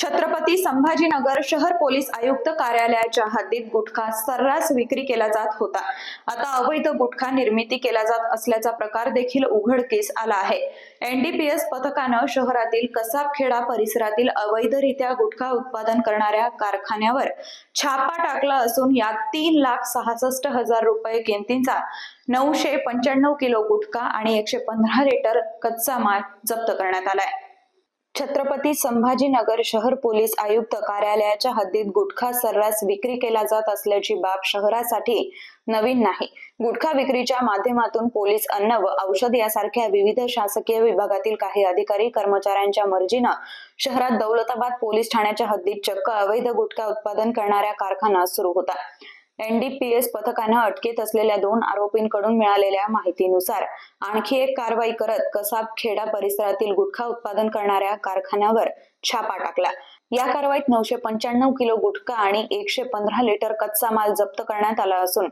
छत्रपती संभाजीनगर शहर पोलीस आयुक्त कार्यालयाच्या हद्दीत गुटखा सर्रास विक्री केला जात होता. आता अवैध गुटखा निर्मिती केला जात असल्याचा प्रकार देखील उघडकीस आला आहे. एनडीपीएस पथकानं शहरातील कसाबखेडा परिसरातील अवैधरित्या गुटखा उत्पादन करणाऱ्या कारखान्यावर छापा टाकला असून यात तीन लाख सहासष्ट हजार रुपये किमतींचा नऊशे पंच्याण्णव किलो गुटखा आणि एकशे पंधरा लिटर कच्चा माल जप्त करण्यात आलाय. छत्रपती संभाजीनगर शहर पोलीस आयुक्त कार्यालयाच्या हद्दीत गुटखा सर्रास विक्री केला जात असल्याची बाब शहरासाठी नवीन नाही. गुटखा विक्रीच्या माध्यमातून पोलीस अन्न व औषध यासारख्या विविध शासकीय विभागातील काही अधिकारी कर्मचाऱ्यांच्या मर्जीनं शहरात दौलताबाद पोलीस ठाण्याच्या हद्दीत चक्क अवैध गुटखा उत्पादन करणाऱ्या कारखाना सुरू होता. एनडीपीएस पथकानं अटकेत असलेल्या दोन आरोपींकडून मिळालेल्या माहितीनुसार आणखी एक कारवाई करत कसाब खेडा परिसरातील गुटखा उत्पादन करणाऱ्या कारखान्यावर छापा टाकला. या कारवाईत नऊशे पंच्याण्णव किलो गुटखा आणि एकशे पंधरा लिटर कच्चा माल जप्त करण्यात आला असून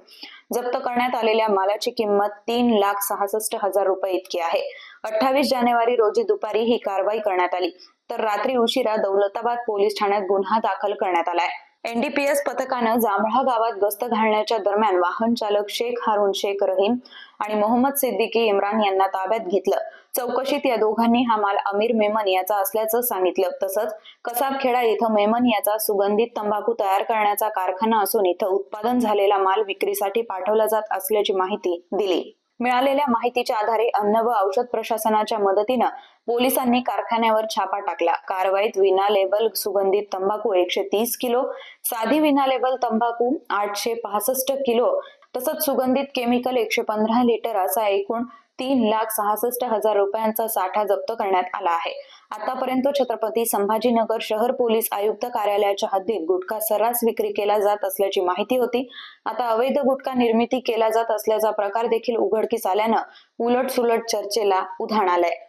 जप्त करण्यात आलेल्या मालाची किंमत तीन लाख सहासष्ट हजार रुपये इतकी आहे. अठ्ठावीस जानेवारी रोजी दुपारी ही कारवाई करण्यात आली. तर रात्री उशिरा दौलताबाद पोलीस ठाण्यात गुन्हा दाखल करण्यात आलाय. एनडीपीएस पथकानं जांभळा गावात गस्त घालण्याच्या दरम्यान वाहन चालक शेख हारून शेख रहीम आणि मोहम्मद सिद्दीकी इम्रान यांना ताब्यात घेतलं. चौकशीत या दोघांनी हा माल अमीर मेमन याचा असल्याचं सांगितलं. तसंच कसाबखेडा इथं मेमन याचा सुगंधित तंबाखू तयार करण्याचा कारखाना असून इथं उत्पादन झालेला माल विक्रीसाठी पाठवला जात असल्याची माहिती दिली. मिळालेल्या माहितीच्या आधारे अन्न व औषध प्रशासनाच्या मदतीनं पोलिसांनी कारखान्यावर छापा टाकला. कारवाईत विना लेबल सुगंधित तंबाखू एकशे तीस किलो साधी विना लेबल तंबाखू आठशे पासष्ट किलो तसंच सुगंधित केमिकल एकशे पंधरा लिटर असा एकूण तीन लाख सहासष्ट हजार रुपयांचा साठा जप्त करण्यात आला आहे. आतापर्यंत छत्रपती संभाजीनगर शहर पोलीस आयुक्त कार्यालयाच्या हद्दीत गुटखा सर्रास विक्री केला जात असल्याची माहिती होती. आता अवैध गुटखा निर्मिती केला जात असल्याचा प्रकार देखील उघडकीस आल्यानं उलट सुलट चर्चेला उधाण आलंय.